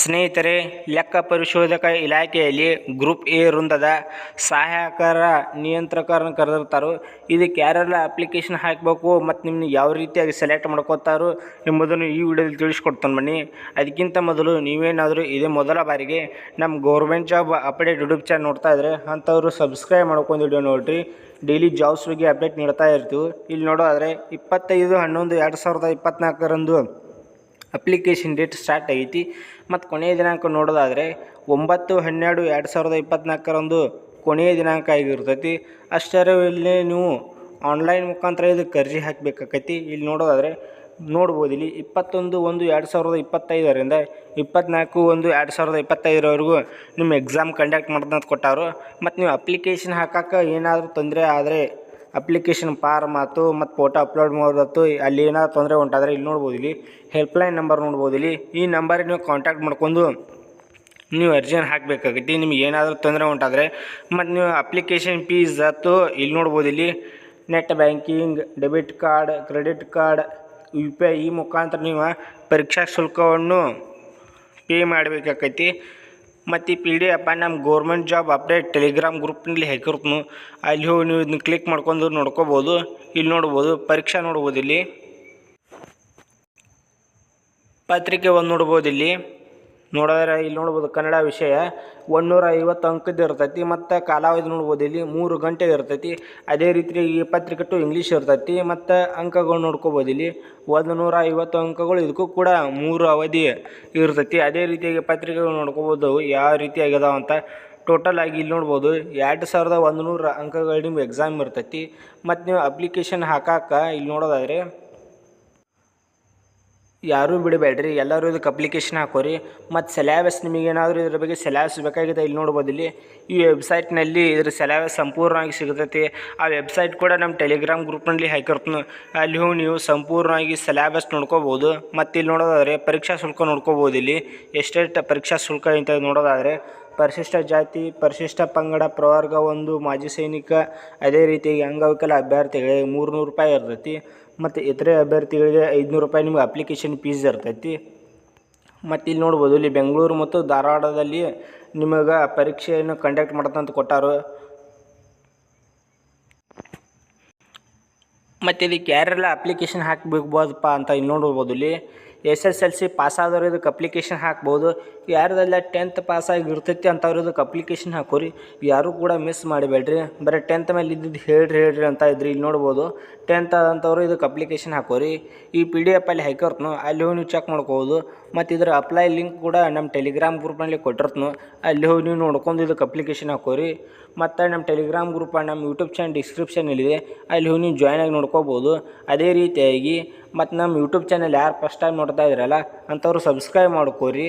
ಸ್ನೇಹಿತರೆ, ಲೆಕ್ಕ ಪರಿಶೋಧಕ ಇಲಾಖೆಯಲ್ಲಿ ಗ್ರೂಪ್ ಎ ವೃಂದದ ಸಹಾಯಕರ ನಿಯಂತ್ರಕರನ್ನು ಕರೆದಿರ್ತಾರೋ. ಇದಕ್ಕೆ ಯಾರೆಲ್ಲ ಅಪ್ಲಿಕೇಶನ್ ಹಾಕಬೇಕು ಮತ್ತು ನಿಮ್ಮನ್ನು ಯಾವ ರೀತಿಯಾಗಿ ಸೆಲೆಕ್ಟ್ ಮಾಡ್ಕೋತಾರೋ ಎಂಬುದನ್ನು ಈ ವಿಡಿಯೋದಲ್ಲಿ ತಿಳಿಸ್ಕೊಡ್ತಾನೆ ಬನ್ನಿ. ಅದಕ್ಕಿಂತ ಮೊದಲು ನೀವೇನಾದರೂ ಇದೇ ಮೊದಲ ಬಾರಿಗೆ ನಮ್ಮ government job update YouTube channel ನೋಡ್ತಾ ಇದ್ದರೆ ಅಂಥವ್ರು ಸಬ್ಸ್ಕ್ರೈಬ್ ಮಾಡ್ಕೊಂಡು ವಿಡಿಯೋ ನೋಡಿರಿ. ಡೈಲಿ ಜಾಬ್ಸ್ ಬಗ್ಗೆ ಅಪ್ಡೇಟ್ ನೀಡ್ತಾ ಇರ್ತೀವಿ. ಇಲ್ಲಿ ನೋಡೋದಾದರೆ ಇಪ್ಪತ್ತೈದು, ಹನ್ನೊಂದು, ಎರಡು ಸಾವಿರದ ಇಪ್ಪತ್ತ್ನಾಲ್ಕರಂದು ಅಪ್ಲಿಕೇಶನ್ ಡೇಟ್ ಸ್ಟಾರ್ಟ್ ಆಗೈತಿ. ಮತ್ತು ಕೊನೆಯ ದಿನಾಂಕ ನೋಡೋದಾದರೆ ಒಂಬತ್ತು, ಹನ್ನೆರಡು, ಎರಡು ಸಾವಿರದ ಇಪ್ಪತ್ತ್ನಾಲ್ಕರಂದು ಕೊನೆಯ ದಿನಾಂಕ ಆಗಿರ್ತೈತಿ. ಅಷ್ಟರಲ್ಲಿ ನೀವು ಆನ್ಲೈನ್ ಮುಖಾಂತರ ಇದಕ್ಕೆ ಅರ್ಜಿ ಹಾಕಬೇಕಾಕೈತಿ. ಇಲ್ಲಿ ನೋಡೋದಾದರೆ ನೋಡ್ಬೋದು, ಇಲ್ಲಿ ಇಪ್ಪತ್ತೊಂದು, ಒಂದು, ಎರಡು ಸಾವಿರದ ಇಪ್ಪತ್ತೈದರಿಂದ ಇಪ್ಪತ್ತ್ನಾಲ್ಕು ಒಂದು, ಎರಡು ಸಾವಿರದ ಇಪ್ಪತ್ತೈದರವರೆಗೂ ನಿಮ್ಮ ಎಕ್ಸಾಮ್ ಕಂಡಕ್ಟ್ ಮಾಡ್ದಂತ ಕೊಟ್ಟವರು ಮತ್ತು ನೀವು ಅಪ್ಲಿಕೇಶನ್ ಹಾಕಕ್ಕೆ ಏನಾದರೂ ತೊಂದರೆ ಆದರೆ ಅಪ್ಲಿಕೇಶನ್ ಫಾರ್ಮ್ ಆಯ್ತು, ಮತ್ತು ಫೋಟೋ ಅಪ್ಲೋಡ್ ಮಾಡೋದಾಯ್ತು ಅಲ್ಲಿ ಏನಾದ್ರು ತೊಂದರೆ ಉಂಟಾದರೆ ಇಲ್ಲಿ ನೋಡ್ಬೋದು ಇಲ್ಲಿ. ಹೆಲ್ಪ್ಲೈನ್ ನಂಬರ್ ನೋಡ್ಬೋದು ಇಲ್ಲಿ. ಈ ನಂಬರಿಗೆ ನೀವು ಕಾಂಟ್ಯಾಕ್ಟ್ ಮಾಡ್ಕೊಂಡು ನೀವು ಅರ್ಜಿಯನ್ನು ಹಾಕಬೇಕಾಗೈತಿ ನಿಮ್ಗೆ ಏನಾದರೂ ತೊಂದರೆ ಉಂಟಾದರೆ, ಮತ್ತು ನೀವು ಅಪ್ಲಿಕೇಶನ್ ಫೀಸ್ ಆಯ್ತು, ಇಲ್ಲಿ ನೋಡ್ಬೋದು ಇಲ್ಲಿ. Net banking debit card credit card U P I ಈ ಮುಖಾಂತರ ನೀವು ಪರೀಕ್ಷಾ ಶುಲ್ಕವನ್ನು ಪೇ ಮಾಡಬೇಕಾಕೈತಿ ಮತ್ತು ಈ ಪಿ ಡಿ ಎಫ್ ನಮ್ಮ ಗೌರ್ಮೆಂಟ್ ಜಾಬ್ ಅಪ್ಡೇಟ್ ಟೆಲಿಗ್ರಾಮ್ ಗ್ರೂಪ್ನಲ್ಲಿ ಹಾಕಿರ್ತನು. ಅಲ್ಲಿ ಹೋಗಿ ನೀವು ಇದನ್ನ ಕ್ಲಿಕ್ ಮಾಡ್ಕೊಂಡು ನೋಡ್ಕೋಬೋದು. ಇಲ್ಲಿ ನೋಡ್ಬೋದು, ಪರೀಕ್ಷೆ ನೋಡ್ಬೋದು ಇಲ್ಲಿ. ಪತ್ರಿಕೆ ಒಂದು ನೋಡ್ಬೋದು ಇಲ್ಲಿ. ನೋಡಿದ್ರೆ ಇಲ್ಲಿ ನೋಡ್ಬೋದು ಕನ್ನಡ ವಿಷಯ ಒಂದೂರ ಐವತ್ತು ಅಂಕದ್ದು ಇರ್ತೈತಿ ಮತ್ತು ಕಾಲಾವಧಿ ನೋಡ್ಬೋದು ಇಲ್ಲಿ ಮೂರು ಗಂಟೆ ಇರ್ತೈತಿ. ಅದೇ ರೀತಿ ಈ ಪತ್ರಿಕೆ ಟು ಇಂಗ್ಲೀಷ್ ಇರ್ತೈತಿ ಮತ್ತು ಅಂಕಗಳು ನೋಡ್ಕೋಬೋದು ಇಲ್ಲಿ ಒಂದು ನೂರ ಐವತ್ತು ಅಂಕಗಳು ಇದಕ್ಕೂ ಕೂಡ ಮೂರು ಅವಧಿ ಇರ್ತೈತಿ. ಅದೇ ರೀತಿಯಾಗಿ ಪತ್ರಿಕೆಗಳು ನೋಡ್ಕೋಬೋದು ಯಾವ ರೀತಿ ಅಂತ ಟೋಟಲ್ ಆಗಿ ಇಲ್ಲಿ ನೋಡ್ಬೋದು ಎರಡು ಸಾವಿರದ ಒಂದು ನೂರು ಅಂಕಗಳು ನಿಮ್ಗೆ ಎಕ್ಸಾಮ್ ಇರ್ತೈತಿ. ಮತ್ತು ನೀವು ಅಪ್ಲಿಕೇಶನ್ ಹಾಕಕ್ಕೆ ಇಲ್ಲಿ ನೋಡೋದಾದರೆ ಯಾರೂ ಬಿಡಬೇಡ್ರಿ, ಎಲ್ಲರೂ ಇದಕ್ಕೆ ಅಪ್ಲಿಕೇಶನ್ ಹಾಕೋರಿ. ಮತ್ತು ನಿಮಗೆ ನಿಮಗೇನಾದರೂ ಇದ್ರ ಬಗ್ಗೆ ಸಿಲೆಬಸ್ ಬೇಕಾಗಿದೆ ಇಲ್ಲಿ ನೋಡ್ಬೋದು ಇಲ್ಲಿ. ಈ ವೆಬ್ಸೈಟ್ನಲ್ಲಿ ಇದ್ರ ಸಿಲೆಬಸ್ ಸಂಪೂರ್ಣವಾಗಿ ಸಿಗ್ತೈತಿ. ಆ ವೆಬ್ಸೈಟ್ ಕೂಡ ನಮ್ಮ ಟೆಲಿಗ್ರಾಮ್ ಗ್ರೂಪ್ನಲ್ಲಿ ಹಾಕಿರ್ತೀನಿ. ಅಲ್ಲಿ ಹೋಗಿ ನೀವು ಸಂಪೂರ್ಣವಾಗಿ ಸಿಲೆಬಸ್ ನೋಡ್ಕೋಬೋದು. ಮತ್ತು ಇಲ್ಲಿ ನೋಡೋದಾದರೆ ಪರೀಕ್ಷಾ ಶುಲ್ಕ ನೋಡ್ಕೋಬೋದು ಇಲ್ಲಿ. ಎಷ್ಟೆಷ್ಟು ಪರೀಕ್ಷಾ ಶುಲ್ಕ ಅಂತ ನೋಡೋದಾದರೆ, ಪರಿಶಿಷ್ಟ ಜಾತಿ, ಪರಿಶಿಷ್ಟ ಪಂಗಡ, ಪ್ರವರ್ಗ ಒಂದು, ಮಾಜಿ ಸೈನಿಕ, ಅದೇ ರೀತಿಯಾಗಿ ಅಂಗವಿಕಲ ಅಭ್ಯರ್ಥಿಗಳಿಗೆ ಮೂರು ನೂರು ರೂಪಾಯಿ ಇರ್ತೈತಿ. ಮತ್ತು ಇತರೆ ಅಭ್ಯರ್ಥಿಗಳಿಗೆ ಐದುನೂರು ರೂಪಾಯಿ ನಿಮ್ಗೆ ಅಪ್ಲಿಕೇಶನ್ ಫೀಸ್ ಇರ್ತೈತಿ. ಮತ್ತು ಇಲ್ಲಿ ನೋಡ್ಬೋದು, ಇಲ್ಲಿ ಬೆಂಗಳೂರು ಮತ್ತು ಧಾರವಾಡದಲ್ಲಿ ನಿಮಗೆ ಪರೀಕ್ಷೆಯನ್ನು ಕಂಡಕ್ಟ್ ಮಾಡ್ತಂತ ಕೊಟ್ಟಾರು. ಮತ್ತು ಇಲ್ಲಿ ಯಾರೆಲ್ಲ ಅಪ್ಲಿಕೇಶನ್ ಹಾಕಬೇಕಬೋದಪ್ಪ ಅಂತ ಇಲ್ಲಿ ನೋಡ್ಬೋದು ಇಲ್ಲಿ. S S L C pass ಆದವ್ರು ಇದಕ್ಕೆ ಅಪ್ಲಿಕೇಶನ್ ಹಾಕ್ಬೋದು. ಯಾರ್ದೆಲ್ಲ ಟೆಂತ್ ಪಾಸ್ ಇರ್ತೈತಿ ಅಂಥವ್ರು ಇದಕ್ಕೆ ಅಪ್ಲಿಕೇಶನ್ ಹಾಕೋರಿ. ಯಾರೂ ಕೂಡ ಮಿಸ್ ಮಾಡಬೇಡ್ರಿ. ಬರೀ ಟೆಂತ್ ಮೇಲೆ ಇದ್ದಿದ್ದು ಹೇಳ್ರಿ ಹೇಳ್ರಿ ಅಂತ ಇದ್ರಿ, ಇಲ್ಲಿ ನೋಡ್ಬೋದು. ಟೆಂತ್ ಆದಂಥವ್ರು ಇದಕ್ಕೆ ಅಪ್ಲಿಕೇಶನ್ ಹಾಕೋರಿ. ಈ ಪಿ ಡಿ ಎಫ್ ಅಲ್ಲಿ ಹಾಕಿರ್ತನು ಅಲ್ಲಿ ಹೋಗಿ ನೀವು ಚೆಕ್ ಮಾಡ್ಕೋಬೋದು. ಮತ್ತು ಇದರ ಅಪ್ಲೈ ಲಿಂಕ್ ಕೂಡ ನಮ್ಮ ಟೆಲಿಗ್ರಾಮ್ ಗ್ರೂಪ್ನಲ್ಲಿ ಕೊಟ್ಟಿರ್ತನು, ಅಲ್ಲಿ ಹೋಗಿ ನೀವು ನೋಡ್ಕೊಂಡು ಇದಕ್ಕೆ ಅಪ್ಲಿಕೇಶನ್ ಹಾಕೋರಿ. ಮತ್ತು ನಮ್ಮ ಟೆಲಿಗ್ರಾಮ್ ಗ್ರೂಪ್ ನಮ್ಮ ಯೂಟ್ಯೂಬ್ ಚಾನಲ್ ಡಿಸ್ಕ್ರಿಪ್ಷನಲ್ಲಿದೆ ಅಲ್ಲಿ ಹೋಗಿ ನೀವು ಜಾಯ್ನ್ ಆಗಿ ನೋಡ್ಕೋಬೋದು. ಅದೇ ರೀತಿಯಾಗಿ ಮತ್ತು ನಮ್ಮ ಯೂಟ್ಯೂಬ್ ಚಾನಲ್ ಯಾರು ಫಸ್ಟ್ ಟೈಮ್ ನೋಡ್ತಾ ಇದ್ದೀರಲ್ಲ ಅಂಥವ್ರು ಸಬ್ಸ್ಕ್ರೈಬ್ ಮಾಡ್ಕೋರಿ.